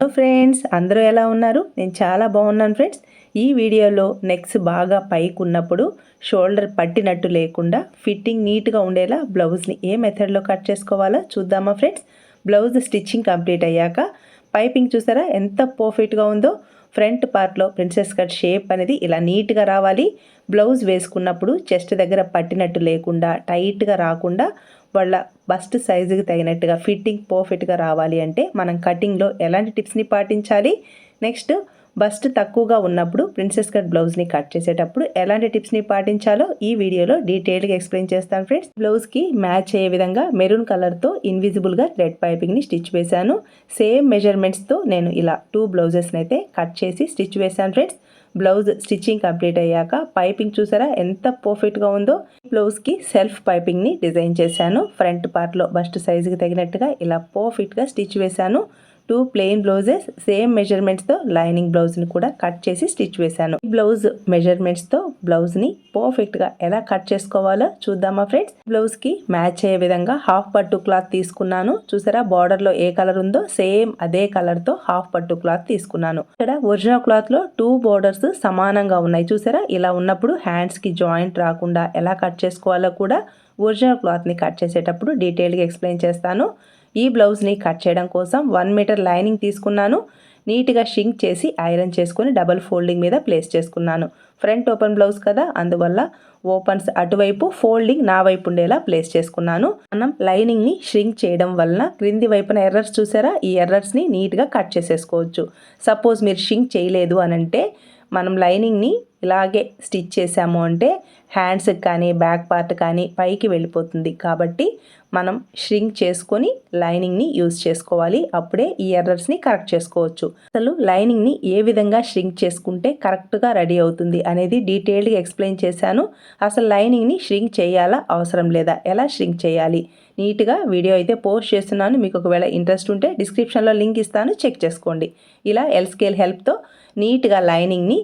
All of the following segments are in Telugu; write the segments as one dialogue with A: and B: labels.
A: హలో ఫ్రెండ్స్ అందరూ ఎలా ఉన్నారు? నేను చాలా బాగున్నాను ఫ్రెండ్స్. ఈ వీడియోలో నెక్స్ బాగా పైకి ఉన్నప్పుడు షోల్డర్ పట్టినట్టు లేకుండా ఫిట్టింగ్ నీట్గా ఉండేలా బ్లౌజ్ని ఏ మెథడ్లో కట్ చేసుకోవాలో చూద్దామా ఫ్రెండ్స్. బ్లౌజ్ స్టిచ్చింగ్ కంప్లీట్ అయ్యాక పైపింగ్ చూసారా ఎంత పర్ఫెక్ట్గా ఉందో. ఫ్రంట్ పార్ట్లో ప్రిన్సెస్ కట్ షేప్ అనేది ఇలా నీట్గా రావాలి. బ్లౌజ్ వేసుకున్నప్పుడు చెస్ట్ దగ్గర పట్టినట్టు లేకుండా టైట్గా రాకుండా వాళ్ళ బస్ట్ సైజుకి తగినట్టుగా ఫిట్టింగ్ పర్ఫెక్ట్గా రావాలి అంటే మనం కటింగ్లో ఎలాంటి టిప్స్ని పాటించాలి? నెక్స్ట్ బస్ట్ తక్కువగా ఉన్నప్పుడు ప్రిన్సెస్ కట్ బ్లౌజ్ని కట్ చేసేటప్పుడు ఎలాంటి టిప్స్ని పాటించాలో ఈ వీడియోలో డీటెయిల్గా ఎక్స్ప్లెయిన్ చేస్తాను ఫ్రెండ్స్. బ్లౌజ్కి మ్యాచ్ అయ్యే విధంగా మెరూన్ కలర్తో ఇన్విజిబుల్గా థ్రెడ్ పైపింగ్ని స్టిచ్ వేశాను. సేమ్ మెజర్మెంట్స్తో నేను ఇలా టూ బ్లౌజెస్ని అయితే కట్ చేసి స్టిచ్ వేశాను ఫ్రెండ్స్. బ్లౌజ్ స్టిచ్చింగ్ కంప్లీట్ అయ్యాక పైపింగ్ చూసారా? ఎంత పర్ఫెక్ట్గా ఉందో. బ్లౌజ్కి సెల్ఫ్ పైపింగ్ని డిజైన్ చేశాను. ఫ్రంట్ పార్ట్లో బస్ట్ సైజుకి తగినట్టుగా ఇలా పర్ఫెక్ట్గా స్టిచ్ వేశాను. టూ ప్లెయిన్ బ్లౌజెస్ సేమ్ మెజర్మెంట్స్తో లైనింగ్ బ్లౌజ్ని కూడా కట్ చేసి స్టిచ్ వేశాను. బ్లౌజ్ మెజర్మెంట్స్తో బ్లౌజ్ని పర్ఫెక్ట్గా ఎలా కట్ చేసుకోవాలో చూద్దామా ఫ్రెండ్స్ బ్లౌజ్కి మ్యాచ్ అయ్యే విధంగా హాఫ్ పట్టు క్లాత్ తీసుకున్నాను. చూసారా బార్డర్లో ఏ కలర్ ఉందో సేమ్ అదే కలర్తో హాఫ్ పట్టు క్లాత్ తీసుకున్నాను. ఇక్కడ ఒరిజినల్ క్లాత్లో టూ బోర్డర్స్ సమానంగా ఉన్నాయి. చూసారా ఇలా ఉన్నప్పుడు హ్యాండ్స్కి జాయింట్ రాకుండా ఎలా కట్ చేసుకోవాలో కూడా ఒరిజినల్ క్లాత్ని కట్ చేసేటప్పుడు డీటెయిల్గా ఎక్స్ప్లెయిన్ చేస్తాను. ఈ బ్లౌజ్ని కట్ చేయడం కోసం వన్ మీటర్ లైనింగ్ తీసుకున్నాను. నీట్గా షింక్ చేసి ఐరన్ చేసుకుని డబల్ ఫోల్డింగ్ మీద ప్లేస్ చేసుకున్నాను. ఫ్రంట్ ఓపెన్ బ్లౌజ్ కదా అందువల్ల ఓపెన్స్ అటువైపు ఫోల్డింగ్ నా వైపు ఉండేలా ప్లేస్ చేసుకున్నాను. మనం లైనింగ్ని షింక్ చేయడం వలన క్రింది వైపున ఎర్రర్స్ చూసారా? ఈ ఎర్రర్స్ని నీట్గా కట్ చేసేసుకోవచ్చు. సపోజ్ మీరు షింక్ చేయలేదు అనంటే మనం లైనింగ్ని ఇలాగే స్టిచ్ చేసాము అంటే హ్యాండ్స్కి కానీ బ్యాక్ పార్ట్ కానీ పైకి వెళ్ళిపోతుంది. కాబట్టి మనం ష్రింక్ చేసుకొని లైనింగ్ని యూజ్ చేసుకోవాలి. అప్పుడే ఈ ఎర్రర్స్ని కరెక్ట్ చేసుకోవచ్చు. అసలు లైనింగ్ని ఏ విధంగా ష్రింక్ చేసుకుంటే కరెక్ట్గా రెడీ అవుతుంది అనేది డీటెయిల్డ్గా ఎక్స్ప్లెయిన్ చేశాను. అసలు లైనింగ్ని ష్రింక్ చేయాలా అవసరం లేదా? ఎలా ష్రింక్ చేయాలి? నీట్గా వీడియో అయితే పోస్ట్ చేస్తున్నాను. మీకు ఒకవేళ ఇంట్రెస్ట్ ఉంటే డిస్క్రిప్షన్లో లింక్ ఇస్తాను. చెక్ చేసుకోండి. ఇలా ఎల్ స్కేల్ హెల్ప్తో నీట్గా లైనింగ్ని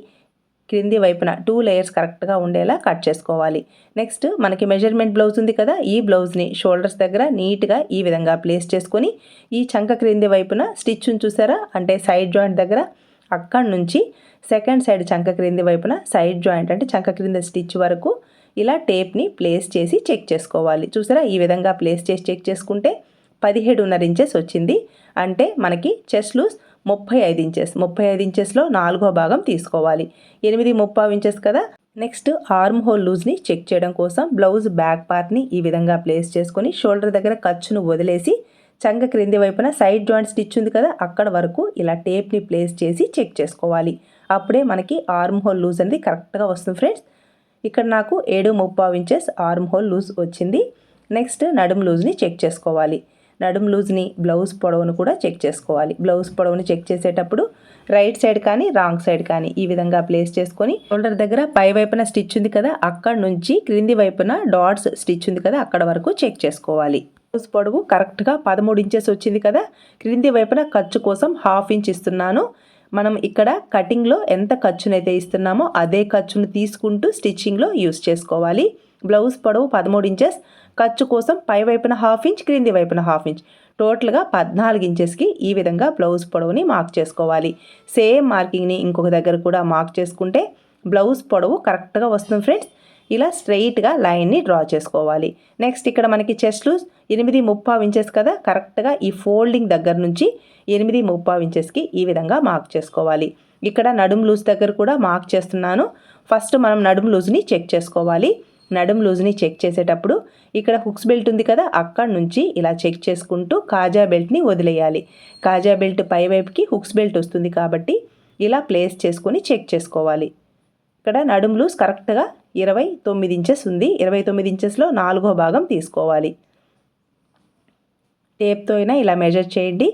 A: క్రింది వైపున టూ లేయర్స్ కరెక్ట్గా ఉండేలా కట్ చేసుకోవాలి. నెక్స్ట్ మనకి మెజర్మెంట్ బ్లౌజ్ ఉంది కదా ఈ బ్లౌజ్ని షోల్డర్స్ దగ్గర నీట్గా ఈ విధంగా ప్లేస్ చేసుకొని ఈ చంక క్రింది వైపున స్టిచ్ను చూసారా? అంటే సైడ్ జాయింట్ దగ్గర అక్కడి నుంచి సెకండ్ సైడ్ చంక క్రింది వైపున సైడ్ జాయింట్ అంటే చంక క్రింద స్టిచ్ వరకు ఇలా టేప్ని ప్లేస్ చేసి చెక్ చేసుకోవాలి. చూసారా? ఈ విధంగా ప్లేస్ చేసి చెక్ చేసుకుంటే పదిహేడున్నర ఇంచెస్ వచ్చింది. అంటే మనకి చెస్ట్ లూస్ ముప్పై ఐదు ఇంచెస్ ముప్పై ఐదు ఇంచెస్లో నాలుగో భాగం తీసుకోవాలి. ఎనిమిది ముప్పై ఇంచెస్ కదా? నెక్స్ట్ ఆర్మ్ హోల్ లూజ్ని చెక్ చేయడం కోసం బ్లౌజ్ బ్యాక్ పార్ట్ని ఈ విధంగా ప్లేస్ చేసుకొని షోల్డర్ దగ్గర ఖర్చును వదిలేసి చంక క్రింది వైపున సైడ్ జాయింట్ స్టిచ్ ఉంది కదా? అక్కడ వరకు ఇలా టేప్ని ప్లేస్ చేసి చెక్ చేసుకోవాలి. అప్పుడే మనకి ఆర్మ్ హోల్ లూజ్ అనేది కరెక్ట్గా వస్తుంది ఫ్రెండ్స్ ఇక్కడ నాకు ఏడు ముప్పావు ఇంచెస్ ఆర్మ్ హోల్ లూజ్ వచ్చింది. నెక్స్ట్ నడుము లూజ్ని చెక్ చేసుకోవాలి. నడుం లూజ్ని బ్లౌజ్ పొడవును కూడా చెక్ చేసుకోవాలి. బ్లౌజ్ పొడవుని చెక్ చేసేటప్పుడు రైట్ సైడ్ కానీ రాంగ్ సైడ్ కానీ ఈ విధంగా ప్లేస్ చేసుకొని షోల్డర్ దగ్గర పై వైపున స్టిచ్ ఉంది కదా అక్కడ నుంచి క్రింది వైపున డాట్స్ స్టిచ్ ఉంది కదా అక్కడ వరకు చెక్ చేసుకోవాలి. బ్లౌజ్ పొడవు కరెక్ట్గా పదమూడు ఇంచెస్ వచ్చింది కదా క్రింది వైపున ఖర్చు కోసం హాఫ్ ఇంచ్ ఇస్తున్నాను. మనం ఇక్కడ కటింగ్లో ఎంత ఖర్చునైతే ఇస్తున్నామో అదే ఖర్చును తీసుకుంటూ స్టిచ్చింగ్లో యూస్ చేసుకోవాలి. బ్లౌజ్ పొడవు పదమూడు ఇంచెస్ ఖర్చు కోసం పై వైపున హాఫ్ ఇంచ్ క్రింది వైపున హాఫ్ ఇంచ్. టోటల్గా పద్నాలుగు ఇంచెస్కి ఈ విధంగా బ్లౌజ్ పొడవుని మార్క్ చేసుకోవాలి. సేమ్ మార్కింగ్ని ఇంకొక దగ్గర కూడా మార్క్ చేసుకుంటే బ్లౌజ్ పొడవు కరెక్ట్గా వస్తుంది ఫ్రెండ్స్. ఇలా స్ట్రైట్గా లైన్ని డ్రా చేసుకోవాలి. నెక్స్ట్ ఇక్కడ మనకి చెస్ట్ లూజ్ ఎనిమిది ముప్పావు ఇంచెస్ కదా కరెక్ట్గా ఈ ఫోల్డింగ్ దగ్గర నుంచి ఎనిమిది ముప్పావు ఇంచెస్కి ఈ విధంగా మార్క్ చేసుకోవాలి. ఇక్కడ నడుం లూజ్ దగ్గర కూడా మార్క్ చేస్తున్నాను. ఫస్ట్ మనం నడుం లూజ్ని చెక్ చేసుకోవాలి. నడుం లూజ్ని చెక్ చేసేటప్పుడు ఇక్కడ హుక్స్ బెల్ట్ ఉంది కదా అక్కడ నుంచి ఇలా చెక్ చేసుకుంటూ కాజా బెల్ట్ని వదిలేయాలి. కాజా బెల్ట్ పైవైపుకి హుక్స్ బెల్ట్ వస్తుంది కాబట్టి ఇలా ప్లేస్ చేసుకొని చెక్ చేసుకోవాలి. ఇక్కడ నడుం లూజ్ కరెక్ట్గా ఇరవై తొమ్మిది ఇంచెస్ ఉంది. ఇరవై తొమ్మిది ఇంచెస్లో నాలుగో భాగం తీసుకోవాలి. టేప్తో అయినా ఇలా మెజర్ చేయండి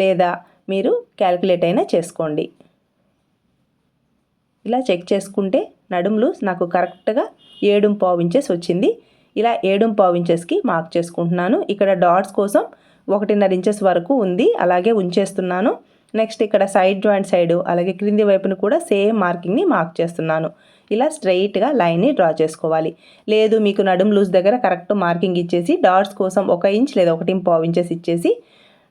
A: లేదా మీరు క్యాలిక్యులేట్ అయినా చేసుకోండి. ఇలా చెక్ చేసుకుంటే నడుములు నాకు కరెక్ట్గా ఏడు పావు ఇంచెస్ వచ్చింది. ఇలా ఏడు పావు ఇంచెస్కి మార్క్ చేసుకుంటున్నాను. ఇక్కడ డాట్స్ కోసం ఒకటిన్నర ఇంచెస్ వరకు ఉంది. అలాగే ఉంచేస్తున్నాను. నెక్స్ట్ ఇక్కడ సైడ్ జాయింట్ సైడ్ అలాగే క్రింది వైపును కూడా సేమ్ మార్కింగ్ని మార్క్ చేస్తున్నాను. ఇలా స్ట్రైట్గా లైన్ని డ్రా చేసుకోవాలి. లేదు మీకు నడుము లూజ్ దగ్గర కరెక్ట్ మార్కింగ్ ఇచ్చేసి డాట్స్ కోసం ఒక ఇంచ్ లేదా ఒకటి పావు ఇంచెస్ ఇచ్చేసి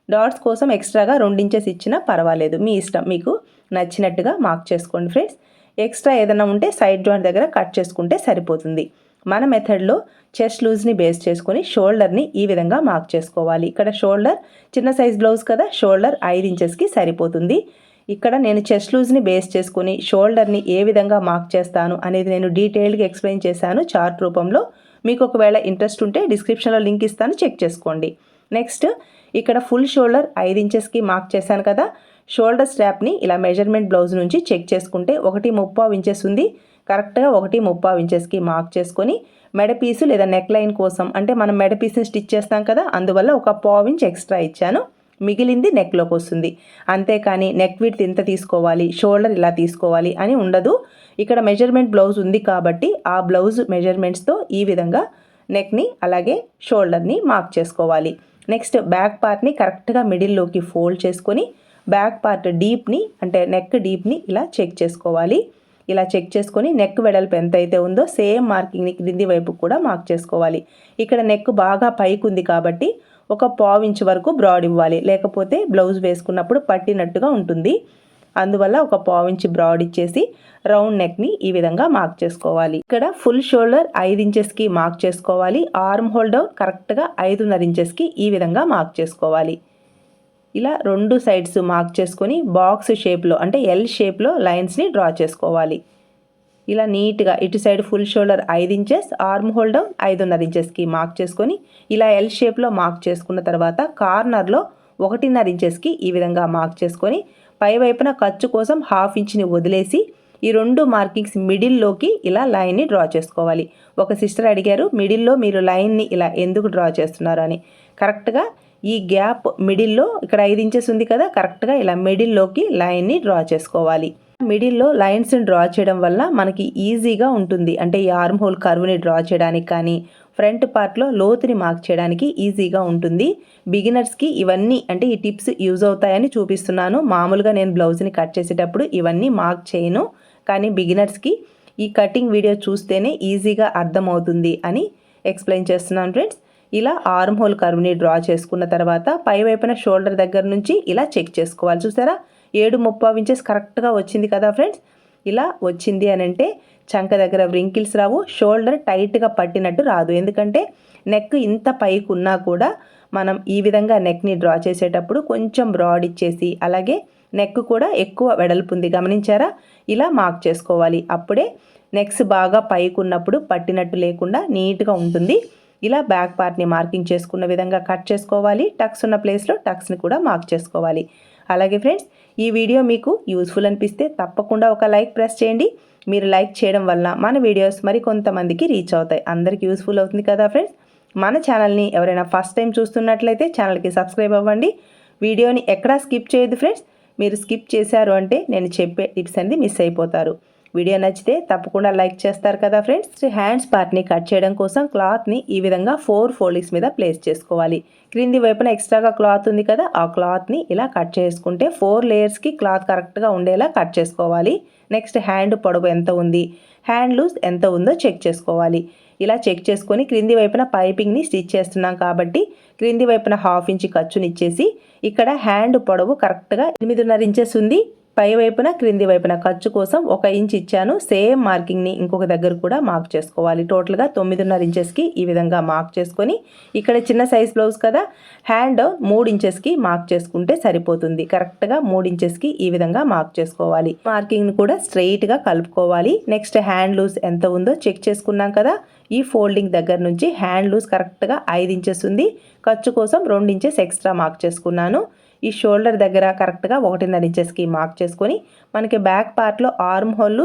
A: డాట్స్ కోసం ఎక్స్ట్రాగా రెండు ఇంచెస్ ఇచ్చినా పర్వాలేదు. మీ ఇష్టం. మీకు నచ్చినట్టుగా మార్క్ చేసుకోండి ఫ్రెండ్స్ ఎక్స్ట్రా ఏదైనా ఉంటే సైడ్ జాయింట్ దగ్గర కట్ చేసుకుంటే సరిపోతుంది. మన మెథడ్లో చెస్ట్ లూజ్ని బేస్ చేసుకొని షోల్డర్ని ఈ విధంగా మార్క్ చేసుకోవాలి. ఇక్కడ షోల్డర్ చిన్న సైజ్ బ్లౌజ్ కదా షోల్డర్ ఐదు ఇంచెస్కి సరిపోతుంది. ఇక్కడ నేను చెస్ట్ లూజ్ని బేస్ చేసుకుని షోల్డర్ని ఏ విధంగా మార్క్ చేస్తాను అనేది నేను డీటెయిల్డ్గా ఎక్స్ప్లెయిన్ చేశాను చార్ట్ రూపంలో. మీకు ఒకవేళ ఇంట్రెస్ట్ ఉంటే డిస్క్రిప్షన్లో లింక్ ఇస్తాను చెక్ చేసుకోండి. నెక్స్ట్ ఇక్కడ ఫుల్ షోల్డర్ ఐదు ఇంచెస్కి మార్క్ చేశాను కదా షోల్డర్ స్ట్రాప్ని ఇలా మెజర్మెంట్ బ్లౌజ్ నుంచి చెక్ చేసుకుంటే ఒకటి ముప్పావు ఇంచెస్ ఉంది. కరెక్ట్గా ఒకటి ముప్పావు ఇంచెస్కి మార్క్ చేసుకొని మెడ పీసు లేదా నెక్ లైన్ కోసం అంటే మనం మెడ పీస్ని స్టిచ్ చేస్తాం కదా అందువల్ల ఒక పావు ఇంచ్ ఎక్స్ట్రా ఇచ్చాను. మిగిలింది నెక్లోకి వస్తుంది. అంతేకాని నెక్ విడ్త్ ఇంత తీసుకోవాలి షోల్డర్ ఇలా తీసుకోవాలి అని ఉండదు. ఇక్కడ మెజర్మెంట్ బ్లౌజ్ ఉంది కాబట్టి ఆ బ్లౌజ్ మెజర్మెంట్స్తో ఈ విధంగా నెక్ని అలాగే షోల్డర్ని మార్క్ చేసుకోవాలి. నెక్స్ట్ బ్యాక్ పార్ట్ని కరెక్ట్గా మిడిల్లోకి ఫోల్డ్ చేసుకొని బ్యాక్ పార్ట్ డీప్ని అంటే నెక్ డీప్ని ఇలా చెక్ చేసుకోవాలి. ఇలా చెక్ చేసుకొని నెక్ వెడల్పు ఎంత అయితే ఉందో సేమ్ మార్కింగ్ని క్రింది వైపు కూడా మార్క్ చేసుకోవాలి. ఇక్కడ నెక్ బాగా పైకి ఉంది కాబట్టి ఒక పావు వరకు బ్రాడ్ ఇవ్వాలి. లేకపోతే బ్లౌజ్ వేసుకున్నప్పుడు పట్టినట్టుగా ఉంటుంది. అందువల్ల ఒక పావు బ్రాడ్ ఇచ్చేసి రౌండ్ నెక్ని ఈ విధంగా మార్క్ చేసుకోవాలి. ఇక్కడ ఫుల్ షోల్డర్ ఐదు ఇంచెస్కి మార్క్ చేసుకోవాలి. ఆర్మ్ హోల్డౌన్ కరెక్ట్గా ఐదున్నర ఇంచెస్కి ఈ విధంగా మార్క్ చేసుకోవాలి. ఇలా రెండు సైడ్స్ మార్క్ చేసుకొని బాక్స్ షేప్లో అంటే ఎల్ షేప్లో లైన్స్ని డ్రా చేసుకోవాలి. ఇలా నీట్గా ఇటు సైడ్ ఫుల్ షోల్డర్ ఐదు ఇంచెస్ ఆర్మ్ హోల్డర్ ఐదున్నర ఇంచెస్కి మార్క్ చేసుకొని ఇలా ఎల్ షేప్లో మార్క్ చేసుకున్న తర్వాత కార్నర్లో ఒకటిన్నర ఇంచెస్కి ఈ విధంగా మార్క్ చేసుకొని పై వైపున ఖర్చు కోసం హాఫ్ ఇంచ్ని వదిలేసి ఈ రెండు మార్కింగ్స్ మిడిల్లోకి ఇలా లైన్ని డ్రా చేసుకోవాలి. ఒక సిస్టర్ అడిగారు మిడిల్లో మీరు లైన్ని ఇలా ఎందుకు డ్రా చేస్తున్నారు? అని. కరెక్ట్గా ఈ గ్యాప్ మిడిల్లో ఇక్కడ ఐదు ఇంచెస్ ఉంది కదా కరెక్ట్గా ఇలా మిడిల్లోకి లైన్ని డ్రా చేసుకోవాలి. మిడిల్లో లైన్స్ని డ్రా చేయడం వల్ల మనకి ఈజీగా ఉంటుంది. అంటే ఈ ఆర్మ్ హోల్ కర్వ్ని డ్రా చేయడానికి కానీ ఫ్రంట్ పార్ట్లో లోతుని మార్క్ చేయడానికి ఈజీగా ఉంటుంది. బిగినర్స్కి ఇవన్నీ అంటే ఈ టిప్స్ యూజ్ అవుతాయని చూపిస్తున్నాను. మామూలుగా నేను బ్లౌజ్ని కట్ చేసేటప్పుడు ఇవన్నీ మార్క్ చేయను. కానీ బిగినర్స్కి ఈ కటింగ్ వీడియో చూస్తేనే ఈజీగా అర్థమవుతుంది అని ఎక్స్ప్లెయిన్ చేస్తున్నాను ఫ్రెండ్స్. ఇలా ఆర్మ్ హోల్ కర్వ్ని డ్రా చేసుకున్న తర్వాత పై వైపున షోల్డర్ దగ్గర నుంచి ఇలా చెక్ చేసుకోవాలి. చూసారా? ఏడు ముప్పై ఇంచెస్ కరెక్ట్గా వచ్చింది కదా ఫ్రెండ్స్? ఇలా వచ్చింది అని అంటే చంక దగ్గర వ్రింకిల్స్ రావు షోల్డర్ టైట్గా పట్టినట్టు రాదు. ఎందుకంటే నెక్ ఇంత పైకి ఉన్నా కూడా మనం ఈ విధంగా నెక్ని డ్రా చేసేటప్పుడు కొంచెం బ్రాడ్ ఇచ్చేసి అలాగే నెక్ కూడా ఎక్కువ వెడల్పు ఉంది. గమనించారా? ఇలా మార్క్ చేసుకోవాలి. అప్పుడే నెక్స్ బాగా పైకి ఉన్నప్పుడు పట్టినట్టు లేకుండా నీట్గా ఉంటుంది. ఇలా బ్యాక్ పార్ట్ని మార్కింగ్ చేసుకున్న విధంగా కట్ చేసుకోవాలి. టక్స్ ఉన్న ప్లేస్లో టక్స్ని కూడా మార్క్ చేసుకోవాలి. అలాగే ఫ్రెండ్స్ ఈ వీడియో మీకు యూస్ఫుల్ అనిపిస్తే తప్పకుండా ఒక లైక్ ప్రెస్ చేయండి. మీరు లైక్ చేయడం వల్ల మన వీడియోస్ మరి కొంతమందికి రీచ్ అవుతాయి. అందరికీ యూస్ఫుల్ అవుతుంది కదా ఫ్రెండ్స్? మన ఛానల్ని ఎవరైనా ఫస్ట్ టైం చూస్తున్నట్లయితే ఛానల్కి సబ్స్క్రైబ్ అవ్వండి. వీడియోని ఎక్కడా స్కిప్ చేయదు ఫ్రెండ్స్. మీరు స్కిప్ చేశారు అంటే నేను చెప్పే టిప్స్ అనేది మిస్ అయిపోతారు. వీడియో నచ్చితే తప్పకుండా లైక్ చేస్తారు కదా ఫ్రెండ్స్. హ్యాండ్స్ పార్ట్ని కట్ చేయడం కోసం క్లాత్ని ఈ విధంగా ఫోర్ ఫోల్డింగ్స్ మీద ప్లేస్ చేసుకోవాలి. క్రింది వైపున ఎక్స్ట్రాగా క్లాత్ ఉంది కదా ఆ క్లాత్ని ఇలా కట్ చేసుకుంటే ఫోర్ లేయర్స్కి క్లాత్ కరెక్ట్గా ఉండేలా కట్ చేసుకోవాలి. నెక్స్ట్ హ్యాండ్ పొడవు ఎంత ఉంది హ్యాండ్ లూజ్ ఎంత ఉందో చెక్ చేసుకోవాలి. ఇలా చెక్ చేసుకొని క్రింది వైపున పైపింగ్ని స్టిచ్ చేస్తున్నాం కాబట్టి క్రింది వైపున హాఫ్ ఇంచ్ ఖర్చునిచ్చేసి ఇక్కడ హ్యాండ్ పొడవు కరెక్ట్గా ఎనిమిదిన్నర ఇంచెస్ ఉంది. పై వైపున క్రింది వైపున ఖర్చు కోసం ఒక ఇంచ్ ఇచ్చాను. సేమ్ మార్కింగ్ని ఇంకొక దగ్గర కూడా మార్క్ చేసుకోవాలి. టోటల్గా తొమ్మిదిన్నర ఇంచెస్కి ఈ విధంగా మార్క్ చేసుకొని ఇక్కడ చిన్న సైజ్ బ్లౌజ్ కదా హ్యాండ్ మూడు ఇంచెస్కి మార్క్ చేసుకుంటే సరిపోతుంది. కరెక్ట్గా మూడు ఇంచెస్కి ఈ విధంగా మార్క్ చేసుకోవాలి. మార్కింగ్ని కూడా స్ట్రెయిట్గా కలుపుకోవాలి. నెక్స్ట్ హ్యాండ్ లూజ్ ఎంత ఉందో చెక్ చేసుకున్నాం కదా ఈ ఫోల్డింగ్ దగ్గర నుంచి హ్యాండ్ లూజ్ కరెక్ట్గా ఐదు ఇంచెస్ ఉంది. ఖర్చు కోసం రెండు ఇంచెస్ ఎక్స్ట్రా మార్క్ చేసుకున్నాను. ఈ షోల్డర్ దగ్గర కరెక్ట్గా ఒకటిన్నర ఇంచెస్కి మార్క్ చేసుకొని మనకి బ్యాక్ పార్ట్లో ఆర్మ్ హోల్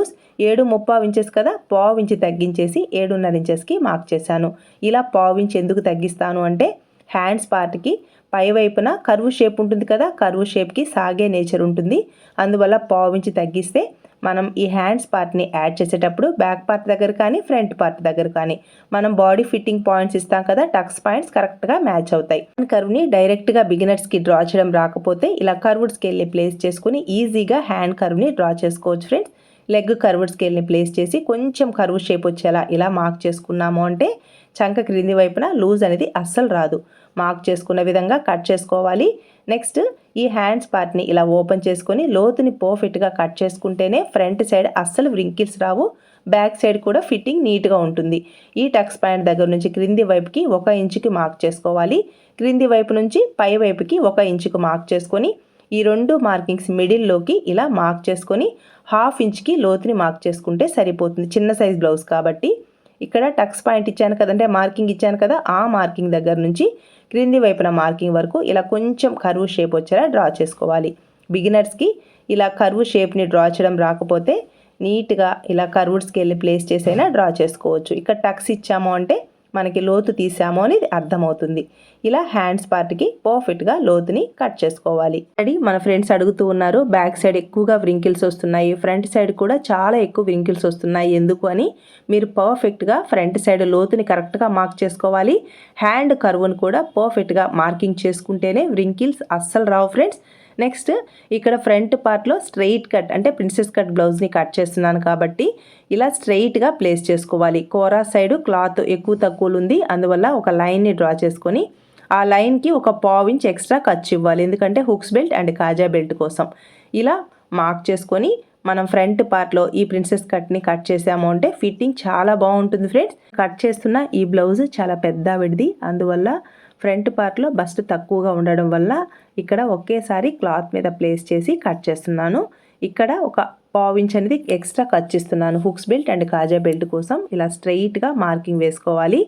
A: ఏడు ముప్పావు ఇంచెస్ కదా పావు ఇంచి తగ్గించేసి ఏడున్నర ఇంచెస్కి మార్క్ చేశాను. ఇలా పావు ఇంచ్ ఎందుకు తగ్గిస్తాను అంటే హ్యాండ్స్ పార్ట్కి పై వైపున కరువు షేప్ ఉంటుంది కదా కరువు షేప్కి సాగే నేచర్ ఉంటుంది. అందువల్ల పావు ఇంచి తగ్గిస్తే మనం ఈ హ్యాండ్స్ పార్ట్ని యాడ్ చేసేటప్పుడు బ్యాక్ పార్ట్ దగ్గర కానీ ఫ్రంట్ పార్ట్ దగ్గర కానీ మనం బాడీ ఫిట్టింగ్ పాయింట్స్ ఇస్తాం కదా టక్స్ పాయింట్స్ కరెక్ట్గా మ్యాచ్ అవుతాయి. కర్వ్ని డైరెక్ట్గా బిగినర్స్కి డ్రా చేయడం రాకపోతే ఇలా కర్వ్డ్ స్కేల్ని ప్లేస్ చేసుకుని ఈజీగా హ్యాండ్ కర్వ్ని డ్రా చేసుకోవచ్చు ఫ్రెండ్స్. లెగ్ కర్వ్డ్ స్కేల్ని ప్లేస్ చేసి కొంచెం కర్వ్ షేప్ వచ్చేలా ఇలా మార్క్ చేసుకున్నాము అంటే చంక క్రింది వైపున లూజ్ అనేది అస్సలు రాదు. మార్క్ చేసుకున్న విధంగా కట్ చేసుకోవాలి. నెక్స్ట్ ఈ హ్యాండ్స్ పార్ట్ని ఇలా ఓపెన్ చేసుకొని లోతుని పర్ఫెక్ట్గా కట్ చేసుకుంటేనే ఫ్రంట్ సైడ్ అస్సలు వ్రింకిల్స్ రావు. బ్యాక్ సైడ్ కూడా ఫిట్టింగ్ నీట్గా ఉంటుంది. ఈ టక్స్ పాయింట్ దగ్గర నుంచి క్రింది వైపుకి ఒక ఇంచుకి మార్క్ చేసుకోవాలి. క్రింది వైపు నుంచి పై వైపుకి ఒక ఇంచుకి మార్క్ చేసుకొని ఈ రెండు మార్కింగ్స్ మిడిల్లోకి ఇలా మార్క్ చేసుకొని హాఫ్ ఇంచ్కి లోతుని మార్క్ చేసుకుంటే సరిపోతుంది. చిన్న సైజ్ బ్లౌజ్ కాబట్టి. ఇక్కడ టక్స్ పాయింట్ ఇచ్చాను కదంటే మార్కింగ్ ఇచ్చాను కదా ఆ మార్కింగ్ దగ్గర నుంచి క్రింది వైపున మార్కింగ్ వరకు ఇలా కొంచెం కరువు షేప్ వచ్చేలా డ్రా చేసుకోవాలి. బిగినర్స్కి ఇలా కరువు షేప్ని డ్రా చేయడం రాకపోతే నీట్గా ఇలా కర్వ్డ్స్కి వెళ్ళి ప్లేస్ చేసైనా డ్రా చేసుకోవచ్చు. ఇక్కడ టక్స్ ఇచ్చాము అంటే మనకి లోతు తీసాము అనేది అర్థమవుతుంది. ఇలా హ్యాండ్స్ పార్ట్కి పర్ఫెక్ట్గా లోతుని కట్ చేసుకోవాలి. అది మన ఫ్రెండ్స్ అడుగుతూ ఉన్నారు బ్యాక్ సైడ్ ఎక్కువగా వ్రింకిల్స్ వస్తున్నాయి ఫ్రంట్ సైడ్ కూడా చాలా ఎక్కువ వ్రింకిల్స్ వస్తున్నాయి. ఎందుకు అని? మీరు పర్ఫెక్ట్గా ఫ్రంట్ సైడ్ లోతుని కరెక్ట్గా మార్క్ చేసుకోవాలి. హ్యాండ్ కర్వ్ను కూడా పర్ఫెక్ట్గా మార్కింగ్ చేసుకుంటేనే వ్రింకిల్స్ అస్సలు రావు ఫ్రెండ్స్. నెక్స్ట్ ఇక్కడ ఫ్రంట్ పార్ట్లో స్ట్రెయిట్ కట్ అంటే ప్రిన్సెస్ కట్ బ్లౌజ్ని కట్ చేస్తున్నాను కాబట్టి ఇలా స్ట్రెయిట్గా ప్లేస్ చేసుకోవాలి. కోరా సైడ్ క్లాత్ ఎక్కువ తక్కువలు ఉంది అందువల్ల ఒక లైన్ని డ్రా చేసుకొని ఆ లైన్కి ఒక పావు ఇంచ్ ఎక్స్ట్రా ఖర్చు ఇవ్వాలి. ఎందుకంటే హుక్స్ బెల్ట్ అండ్ కాజా బెల్ట్ కోసం. ఇలా మార్క్ చేసుకొని మనం ఫ్రంట్ పార్ట్లో ఈ ప్రిన్సెస్ కట్ని కట్ చేసాము అంటే ఫిట్టింగ్ చాలా బాగుంటుంది ఫ్రెండ్స్ కట్ చేస్తున్న ఈ బ్లౌజ్ చాలా పెద్ద విడిది అందువల్ల ఫ్రంట్ పార్ట్లో బస్ట్ తక్కువగా ఉండడం వల్ల ఇక్కడ ఒకేసారి క్లాత్ మీద ప్లేస్ చేసి కట్ చేస్తున్నాను. ఇక్కడ ఒక పావించ్ అనేది ఎక్స్ట్రా కట్ చేస్తున్నాను. హుక్స్ బెల్ట్ అండ్ కాజా బెల్ట్ కోసం ఇలా స్ట్రైట్గా మార్కింగ్ వేసుకోవాలి.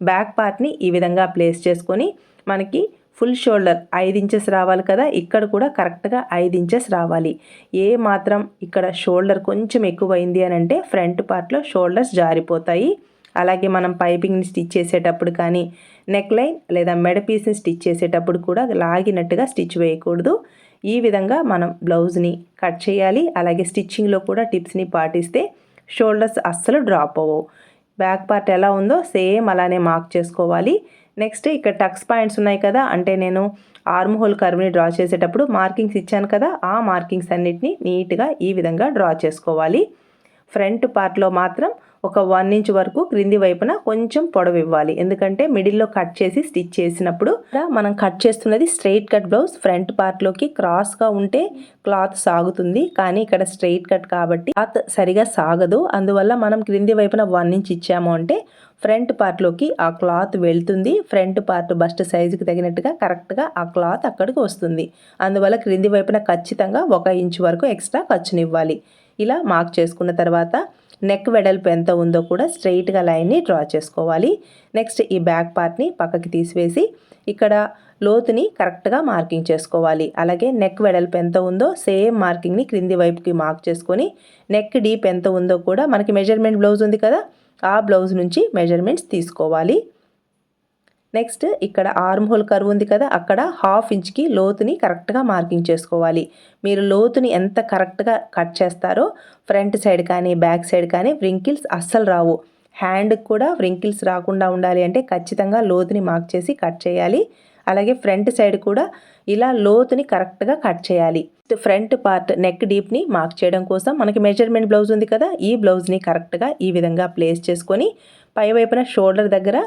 A: బ్యాక్ పార్ట్ని ఈ విధంగా ప్లేస్ చేసుకొని మనకి ఫుల్ షోల్డర్ ఐదు ఇంచెస్ రావాలి కదా ఇక్కడ కూడా కరెక్ట్గా ఐదు ఇంచెస్ రావాలి. ఏ మాత్రం ఇక్కడ షోల్డర్ కొంచెం ఎక్కువైంది అని అంటే ఫ్రంట్ పార్ట్లో షోల్డర్స్ జారిపోతాయి. అలాగే మనం పైపింగ్ని స్టిచ్ చేసేటప్పుడు కానీ నెక్ లైన్ లేదా మెడ పీస్ని స్టిచ్ చేసేటప్పుడు కూడా లాగినట్టుగా స్టిచ్ వేయకూడదు. ఈ విధంగా మనం బ్లౌజ్ని కట్ చేయాలి. అలాగే స్టిచ్చింగ్లో కూడా టిప్స్ని పాటిస్తే షోల్డర్స్ అస్సలు డ్రాప్ అవ్వవు. బ్యాక్ పార్ట్ ఎలా ఉందో సేమ్ అలానే మార్క్ చేసుకోవాలి. నెక్స్ట్ ఇక్కడ టక్స్ పాయింట్స్ ఉన్నాయి కదా అంటే నేను ఆర్మ్ హోల్ కర్వ్ని డ్రా చేసేటప్పుడు మార్కింగ్స్ ఇచ్చాను కదా ఆ మార్కింగ్స్ అన్నిటిని నీట్గా ఈ విధంగా డ్రా చేసుకోవాలి. ఫ్రంట్ పార్ట్లో మాత్రం ఒక వన్ ఇంచ్ వరకు క్రింది వైపున కొంచెం పొడవు ఇవ్వాలి. ఎందుకంటే మిడిల్లో కట్ చేసి స్టిచ్ చేసినప్పుడు మనం కట్ చేస్తున్నది స్ట్రైట్ కట్ బ్లౌజ్ ఫ్రంట్ పార్ట్లోకి క్రాస్గా ఉంటే క్లాత్ సాగుతుంది. కానీ ఇక్కడ స్ట్రైట్ కట్ కాబట్టి క్లాత్ సరిగా సాగదు. అందువల్ల మనం క్రింది వైపున వన్ ఇంచ్ ఇచ్చాము అంటే ఫ్రంట్ పార్ట్లోకి ఆ క్లాత్ వెళ్తుంది. ఫ్రంట్ పార్ట్ బస్ట్ సైజుకి తగినట్టుగా కరెక్ట్గా ఆ క్లాత్ అక్కడికి వస్తుంది. అందువల్ల క్రింది వైపున ఖచ్చితంగా ఒక ఇంచ్ వరకు ఎక్స్ట్రా ఖర్చునివ్వాలి. ఇలా మార్క్ చేసుకున్న తర్వాత నెక్ వెడల్పు ఎంత ఉందో కూడా స్ట్రైట్గా లైన్ని డ్రా చేసుకోవాలి. నెక్స్ట్ ఈ బ్యాక్ పార్ట్ని పక్కకి తీసివేసి ఇక్కడ లోతుని కరెక్ట్గా మార్కింగ్ చేసుకోవాలి. అలాగే నెక్ వెడల్పు ఎంత ఉందో సేమ్ మార్కింగ్ని క్రింది వైపుకి మార్క్ చేసుకొని నెక్ డీప్ ఎంత ఉందో కూడా మనకి మెజర్మెంట్ బ్లౌజ్ ఉంది కదా ఆ బ్లౌజ్ నుంచి మెజర్మెంట్స్ తీసుకోవాలి. నెక్స్ట్ ఇక్కడ ఆర్మ్ హోల్ కర్వ్ ఉంది కదా అక్కడ హాఫ్ ఇంచ్కి లోతుని కరెక్ట్గా మార్కింగ్ చేసుకోవాలి. మీరు లోతుని ఎంత కరెక్ట్గా కట్ చేస్తారో ఫ్రంట్ సైడ్ కానీ బ్యాక్ సైడ్ కానీ వ్రింకిల్స్ అస్సలు రావు. హ్యాండ్కి కూడా వ్రింకిల్స్ రాకుండా ఉండాలి అంటే ఖచ్చితంగా లోతుని మార్క్ చేసి కట్ చేయాలి. అలాగే ఫ్రంట్ సైడ్ కూడా ఇలా లోతుని కరెక్ట్గా కట్ చేయాలి. ఫ్రంట్ పార్ట్ నెక్ డీప్ని మార్క్ చేయడం కోసం మనకి మెజర్మెంట్ బ్లౌజ్ ఉంది కదా ఈ బ్లౌజ్ని కరెక్ట్గా ఈ విధంగా ప్లేస్ చేసుకొని పై వైపున షోల్డర్ దగ్గర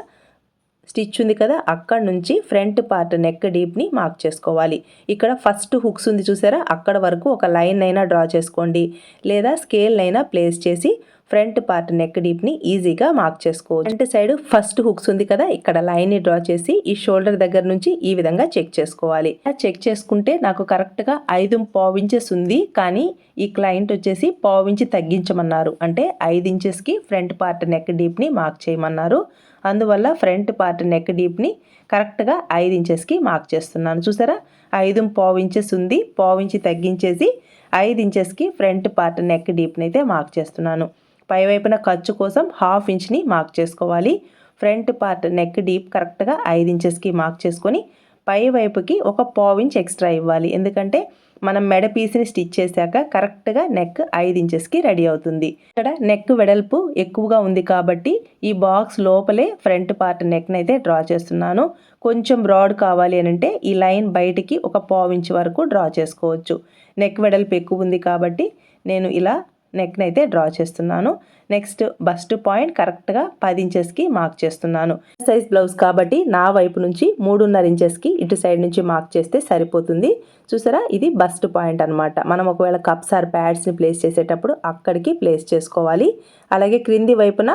A: స్టిచ్ ఉంది కదా అక్కడ నుంచి ఫ్రంట్ పార్ట్ నెక్ డీప్ని మార్క్ చేసుకోవాలి. ఇక్కడ ఫస్ట్ హుక్స్ ఉంది చూసారా? అక్కడ వరకు ఒక లైన్ అయినా డ్రా చేసుకోండి. లేదా స్కేల్ అయినా ప్లేస్ చేసి ఫ్రంట్ పార్ట్ నెక్ డీప్ని ఈజీగా మార్క్ చేసుకోవచ్చు. ఫ్రంట్ సైడ్ ఫస్ట్ హుక్స్ ఉంది కదా ఇక్కడ లైన్ని డ్రా చేసి ఈ షోల్డర్ దగ్గర నుంచి ఈ విధంగా చెక్ చేసుకోవాలి. చెక్ చేసుకుంటే నాకు కరెక్ట్గా ఐదు పావు ఇంచెస్ ఉంది కానీ ఈ క్లయింట్ వచ్చేసి పావు ఇంచి తగ్గించమన్నారు. అంటే ఐదు ఇంచెస్కి ఫ్రంట్ పార్ట్ నెక్ డీప్ని మార్క్ చేయమన్నారు. అందువల్ల ఫ్రంట్ పార్ట్ నెక్ డీప్ని కరెక్ట్గా ఐదు ఇంచెస్కి మార్క్ చేస్తున్నాను. చూసారా? ఐదు పావు ఇంచెస్ ఉంది. పావు ఇంచి తగ్గించేసి ఐదు ఇంచెస్కి ఫ్రంట్ పార్ట్ నెక్ డీప్ని అయితే మార్క్ చేస్తున్నాను. పైవైపున ఖర్చు కోసం హాఫ్ ఇంచ్ని మార్క్ చేసుకోవాలి. ఫ్రంట్ పార్ట్ నెక్ డీప్ కరెక్ట్గా ఐదు ఇంచెస్కి మార్క్ చేసుకొని పై వైపుకి ఒక పావు ఇంచ్ ఎక్స్ట్రా ఇవ్వాలి. ఎందుకంటే మనం మెడ పీస్ని స్టిచ్ చేశాక కరెక్ట్గా నెక్ ఐదు ఇంచెస్కి రెడీ అవుతుంది. ఇక్కడ నెక్ వెడల్పు ఎక్కువగా ఉంది కాబట్టి ఈ బాక్స్ లోపలే ఫ్రంట్ పార్ట్ నెక్ని అయితే డ్రా చేస్తున్నాను. కొంచెం బ్రాడ్ కావాలి అని అంటే ఈ లైన్ బయటికి ఒక పావు ఇంచ్ వరకు డ్రా చేసుకోవచ్చు. నెక్ వెడల్పు ఎక్కువ ఉంది కాబట్టి నేను ఇలా నెక్ని అయితే డ్రా చేస్తున్నాను. నెక్స్ట్ బస్ట్ పాయింట్ కరెక్ట్గా పది ఇంచెస్కి మార్క్ చేస్తున్నాను. సైజ్ బ్లౌజ్ కాబట్టి నా వైపు నుంచి మూడున్నర ఇంచెస్కి ఇటు సైడ్ నుంచి మార్క్ చేస్తే సరిపోతుంది. చూసారా? ఇది బస్ట్ పాయింట్ అనమాట మనం ఒకవేళ కప్స్ ఆర్ ప్యాడ్స్ని ప్లేస్ చేసేటప్పుడు అక్కడికి ప్లేస్ చేసుకోవాలి. అలాగే క్రింది వైపున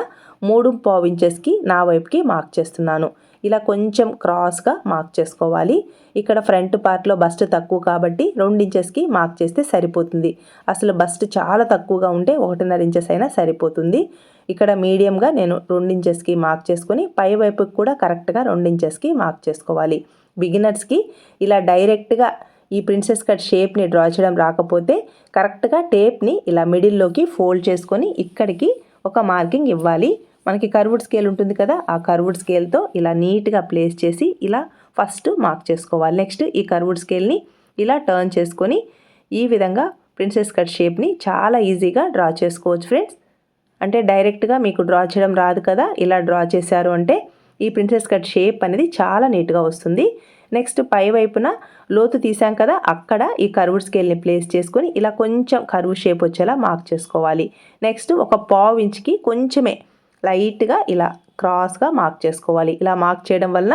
A: మూడు పావు ఇంచెస్కి నా వైపుకి మార్క్ చేస్తున్నాను. ఇలా కొంచెం క్రాస్గా మార్క్ చేసుకోవాలి. ఇక్కడ ఫ్రంట్ పార్ట్లో బస్ట్ తక్కువ కాబట్టి రెండు ఇంచెస్కి మార్క్ చేస్తే సరిపోతుంది. అసలు బస్ట్ చాలా తక్కువగా ఉంటే ఒకటిన్నర ఇంచెస్ అయినా సరిపోతుంది. ఇక్కడ మీడియంగా నేను రెండు ఇంచెస్కి మార్క్ చేసుకొని పై వైపుకి కూడా కరెక్ట్గా రెండు ఇంచెస్కి మార్క్ చేసుకోవాలి. బిగినర్స్కి ఇలా డైరెక్ట్గా ఈ ప్రిన్సెస్ కట్ షేప్ని డ్రా చేయడం రాకపోతే కరెక్ట్గా టేప్ని ఇలా మిడిల్లోకి ఫోల్డ్ చేసుకొని ఇక్కడికి ఒక మార్కింగ్ ఇవ్వాలి. మనకి కర్వుడ్ స్కేల్ ఉంటుంది కదా ఆ కర్వుడ్ స్కేల్తో ఇలా నీట్గా ప్లేస్ చేసి ఇలా ఫస్ట్ మార్క్ చేసుకోవాలి. నెక్స్ట్ ఈ కర్వుడ్ స్కేల్ని ఇలా టర్న్ చేసుకొని ఈ విధంగా ప్రిన్సెస్ కట్ షేప్ని చాలా ఈజీగా డ్రా చేసుకోవచ్చు ఫ్రెండ్స్. అంటే డైరెక్ట్గా మీకు డ్రా చేయడం రాదు కదా ఇలా డ్రా చేశారు అంటే ఈ ప్రిన్సెస్ కట్ షేప్ అనేది చాలా నీట్గా వస్తుంది. నెక్స్ట్ పై వైపున లోతు తీసాం కదా అక్కడ ఈ కర్వుడ్ స్కేల్ని ప్లేస్ చేసుకొని ఇలా కొంచెం కరువు షేప్ వచ్చేలా మార్క్ చేసుకోవాలి. నెక్స్ట్ ఒక పావు ఇంచ్కి కొంచెమే లైట్గా ఇలా క్రాస్గా మార్క్ చేసుకోవాలి. ఇలా మార్క్ చేయడం వలన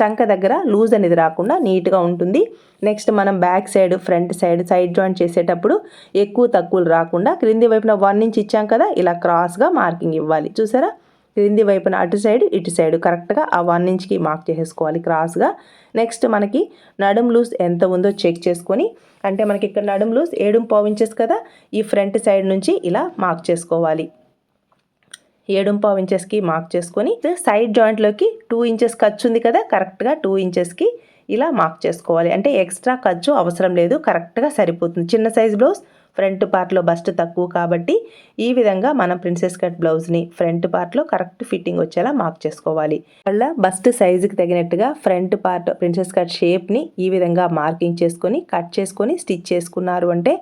A: చంక దగ్గర లూజ్ అనేది రాకుండా నీట్గా ఉంటుంది. నెక్స్ట్ మనం back side front side side joint చేసేటప్పుడు ఎక్కువ తక్కువలు రాకుండా క్రింది వైపున వన్ ఇంచ్ ఇచ్చాం కదా ఇలా క్రాస్గా మార్కింగ్ ఇవ్వాలి. చూసారా? క్రింది వైపున అటు సైడ్ ఇటు సైడ్ కరెక్ట్గా ఆ వన్ ఇంచ్కి మార్క్ చేసుకోవాలి క్రాస్గా. నెక్స్ట్ మనకి నడుం లూజ్ ఎంత ఉందో చెక్ చేసుకొని అంటే మనకి ఇక్కడ నడుం లూజ్ ఏడు పావు ఇంచెస్ కదా ఈ ఫ్రంట్ సైడ్ నుంచి ఇలా మార్క్ చేసుకోవాలి. ఏడుంపావు ఇంచెస్కి మార్క్ చేసుకొని సైడ్ జాయింట్లోకి టూ ఇంచెస్ ఖర్చు ఉంది కదా కరెక్ట్గా టూ ఇంచెస్కి ఇలా మార్క్ చేసుకోవాలి. అంటే ఎక్స్ట్రా ఖర్చు అవసరం లేదు కరెక్ట్గా సరిపోతుంది. చిన్న సైజ్ బ్లౌజ్ ఫ్రంట్ పార్ట్లో బస్ట్ తక్కువ కాబట్టి ఈ విధంగా మనం ప్రిన్సెస్ కట్ బ్లౌజ్ని ఫ్రంట్ పార్ట్లో కరెక్ట్ ఫిట్టింగ్ వచ్చేలా మార్క్ చేసుకోవాలి. మళ్ళీ బస్ట్ సైజుకి తగినట్టుగా ఫ్రంట్ పార్ట్ ప్రిన్సెస్ కట్ షేప్ని ఈ విధంగా మార్కింగ్ చేసుకొని కట్ చేసుకొని స్టిచ్ చేసుకున్నారు అంటే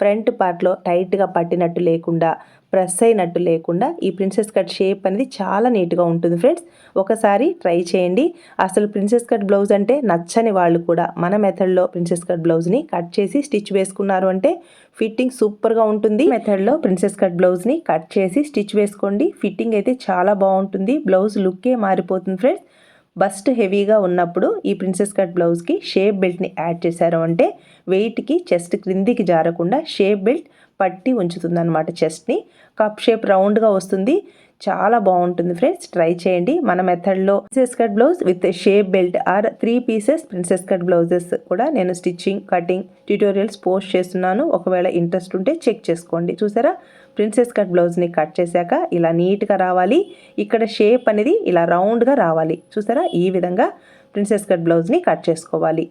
A: ఫ్రంట్ పార్ట్లో టైట్గా పట్టినట్టు లేకుండా ప్రెస్ అయినట్టు లేకుండా ఈ ప్రిన్సెస్ కట్ షేప్ అనేది చాలా నీట్గా ఉంటుంది ఫ్రెండ్స్. ఒకసారి ట్రై చేయండి. అసలు ప్రిన్సెస్ కట్ బ్లౌజ్ అంటే నచ్చని వాళ్ళు కూడా మన మెథడ్లో ప్రిన్సెస్ కట్ బ్లౌజ్ని కట్ చేసి స్టిచ్ వేసుకున్నారు అంటే ఫిట్టింగ్ సూపర్గా ఉంటుంది. మెథడ్లో ప్రిన్సెస్ కట్ బ్లౌజ్ని కట్ చేసి స్టిచ్ వేసుకోండి. ఫిట్టింగ్ అయితే చాలా బాగుంటుంది. బ్లౌజ్ లుక్కే మారిపోతుంది ఫ్రెండ్స్. బస్ట్ హెవీగా ఉన్నప్పుడు ఈ ప్రిన్సెస్ కట్ బ్లౌజ్కి షేప్ బెల్ట్ని యాడ్ చేశారు అంటే వెయిట్కి చెస్ట్ క్రిందికి జారకుండా షేప్ బెల్ట్ పట్టి ఉంచుతుంది అనమాట చెస్ట్ని. కప్ షేప్ రౌండ్గా వస్తుంది. చాలా బాగుంటుంది ఫ్రెండ్స్. ట్రై చేయండి. మన మెథడ్లో princess cut blouse with shape belt or three pieces princess cut blouses కూడా నేను స్టిచ్చింగ్ కటింగ్ ట్యూటోరియల్స్ పోస్ట్ చేస్తున్నాను. ఒకవేళ ఇంట్రెస్ట్ ఉంటే చెక్ చేసుకోండి. చూసారా? ప్రిన్సెస్ కట్ బ్లౌజ్ని కట్ చేశాక ఇలా నీట్గా రావాలి. ఇక్కడ షేప్ అనేది ఇలా రౌండ్గా రావాలి. చూసారా? ఈ విధంగా ప్రిన్సెస్ కట్ బ్లౌజ్ని కట్ చేసుకోవాలి.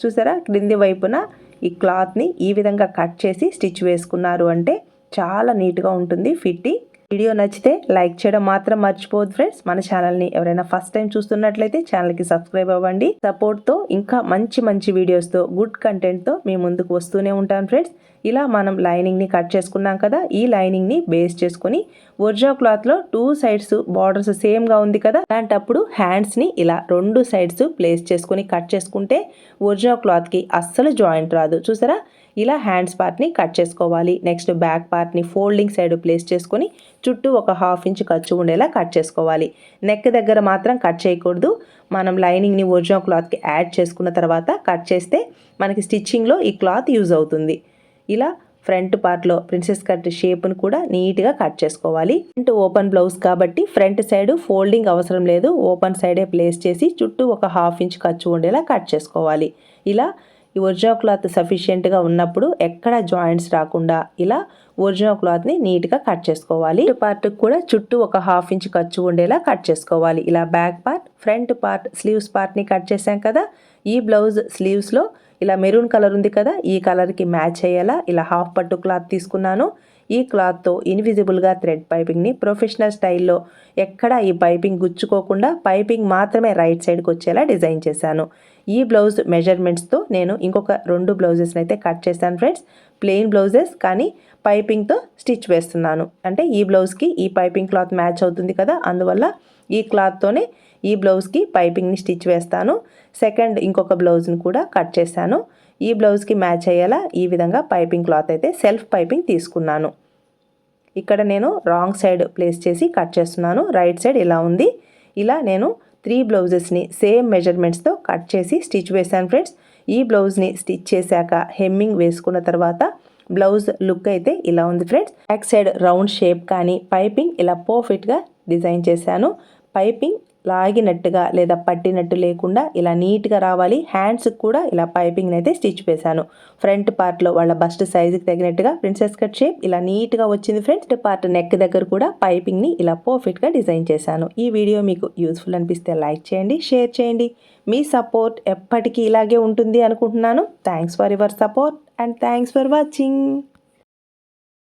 A: చూసారా? క్రింది వైపున ఈ క్లాత్ని ఈ విధంగా కట్ చేసి స్టిచ్ వేసుకున్నారు అంటే చాలా నీట్గా ఉంటుంది ఫిట్టి వీడియో నచ్చితే లైక్ చేయడం మాత్రం మర్చిపోవద్దు ఫ్రెండ్స్. మన ఛానల్ని ఎవరైనా ఫస్ట్ టైం చూస్తున్నట్లయితే ఛానల్కి సబ్స్క్రైబ్ అవ్వండి. సపోర్ట్తో ఇంకా మంచి మంచి వీడియోస్తో గుడ్ కంటెంట్తో మీ ముందుకు వస్తూనే ఉంటాను ఫ్రెండ్స్. ఇలా మనం లైనింగ్ని కట్ చేసుకున్నాం కదా ఈ లైనింగ్ని బేస్ చేసుకొని ఒరిజినల్ క్లాత్లో టూ సైడ్స్ బార్డర్స్ సేమ్గా ఉంది కదా అలాంటప్పుడు హ్యాండ్స్ని ఇలా రెండు సైడ్స్ ప్లేస్ చేసుకొని కట్ చేసుకుంటే ఒరిజినల్ క్లాత్కి అస్సలు జాయింట్ రాదు. చూసారా? ఇలా హ్యాండ్స్ పార్ట్ని కట్ చేసుకోవాలి. నెక్స్ట్ బ్యాక్ పార్ట్ని ఫోల్డింగ్ సైడ్ ప్లేస్ చేసుకొని చుట్టూ ఒక హాఫ్ ఇంచ్ ఖర్చు ఉండేలా కట్ చేసుకోవాలి. నెక్ దగ్గర మాత్రం కట్ చేయకూడదు. మనం లైనింగ్ని ఒరిజినల్ క్లాత్కి యాడ్ చేసుకున్న తర్వాత కట్ చేస్తే మనకి స్టిచ్చింగ్లో ఈ క్లాత్ యూజ్ అవుతుంది. ఇలా ఫ్రంట్ పార్ట్లో ప్రిన్సెస్ కట్ షేప్ను కూడా నీట్గా కట్ చేసుకోవాలి. ఫ్రంట్ ఓపెన్ బ్లౌజ్ కాబట్టి ఫ్రంట్ సైడ్ ఫోల్డింగ్ అవసరం లేదు. ఓపెన్ సైడే ప్లేస్ చేసి చుట్టూ ఒక హాఫ్ ఇంచ్ ఖర్చు ఉండేలా కట్ చేసుకోవాలి. ఇలా ఈ ఒరిజినల్ క్లాత్ సఫిషియెంట్గా ఉన్నప్పుడు ఎక్కడ జాయింట్స్ రాకుండా ఇలా ఒరిజినల్ క్లాత్ని నీట్గా కట్ చేసుకోవాలి. పార్ట్ కూడా చుట్టూ ఒక హాఫ్ ఇంచ్ ఖర్చు ఉండేలా కట్ చేసుకోవాలి. ఇలా back part front part sleeves పార్ట్ని కట్ చేసాం కదా ఈ బ్లౌజ్ స్లీవ్స్లో ఇలా మెరూన్ కలర్ ఉంది కదా ఈ కలర్కి మ్యాచ్ అయ్యేలా ఇలా హాఫ్ పట్టు క్లాత్ తీసుకున్నాను. ఈ క్లాత్తో ఇన్విజిబుల్గా థ్రెడ్ పైపింగ్ని ప్రొఫెషనల్ స్టైల్లో ఎక్కడ ఈ పైపింగ్ గుచ్చుకోకుండా పైపింగ్ మాత్రమే రైట్ సైడ్కి వచ్చేలా డిజైన్ చేశాను. ఈ బ్లౌజ్ మెజర్మెంట్స్తో నేను ఇంకొక రెండు బ్లౌజెస్ని అయితే కట్ చేశాను ఫ్రెండ్స్ ప్లెయిన్ బ్లౌజెస్ కానీ పైపింగ్తో స్టిచ్ వేస్తున్నాను. అంటే ఈ బ్లౌజ్కి ఈ పైపింగ్ క్లాత్ మ్యాచ్ అవుతుంది కదా అందువల్ల ఈ క్లాత్తోనే ఈ బ్లౌజ్కి పైపింగ్ని స్టిచ్ వేస్తాను. సెకండ్ ఇంకొక బ్లౌజ్ని కూడా కట్ చేశాను. ఈ బ్లౌజ్కి మ్యాచ్ అయ్యేలా ఈ విధంగా పైపింగ్ క్లాత్ అయితే సెల్ఫ్ పైపింగ్ తీసుకున్నాను. ఇక్కడ నేను రాంగ్ సైడ్ ప్లేస్ చేసి కట్ చేస్తున్నాను. రైట్ సైడ్ ఇలా ఉంది. ఇలా నేను త్రీ బ్లౌజెస్ని సేమ్ మెజర్మెంట్స్తో కట్ చేసి స్టిచ్ వేశాను ఫ్రెండ్స్. ఈ బ్లౌజ్ని స్టిచ్ చేశాక హెమ్మింగ్ వేసుకున్న తర్వాత బ్లౌజ్ లుక్ అయితే ఇలా ఉంది friends. Back side round shape కానీ పైపింగ్ ఇలా పర్ఫెక్ట్గా డిజైన్ చేశాను. పైపింగ్ లాగినట్టుగా లేదా పట్టినట్టు లేకుండా ఇలా నీట్గా రావాలి. హ్యాండ్స్కి కూడా ఇలా పైపింగ్ అయితే స్టిచ్ వేశాను ఫ్రంట్ పార్ట్లో వాళ్ళ బస్ట్ సైజుకి తగినట్టుగా ప్రిన్సెస్ కట్ షేప్ ఇలా నీట్గా వచ్చింది ఫ్రెండ్స్ పార్ట్ నెక్ దగ్గర కూడా పైపింగ్ని ఇలా పర్ఫెక్ట్గా డిజైన్ చేశాను. ఈ వీడియో మీకు యూస్ఫుల్ అనిపిస్తే లైక్ చేయండి షేర్ చేయండి. మీ సపోర్ట్ ఎప్పటికీ ఇలాగే ఉంటుంది అనుకుంటున్నాను. Thanks for your support and thanks for watching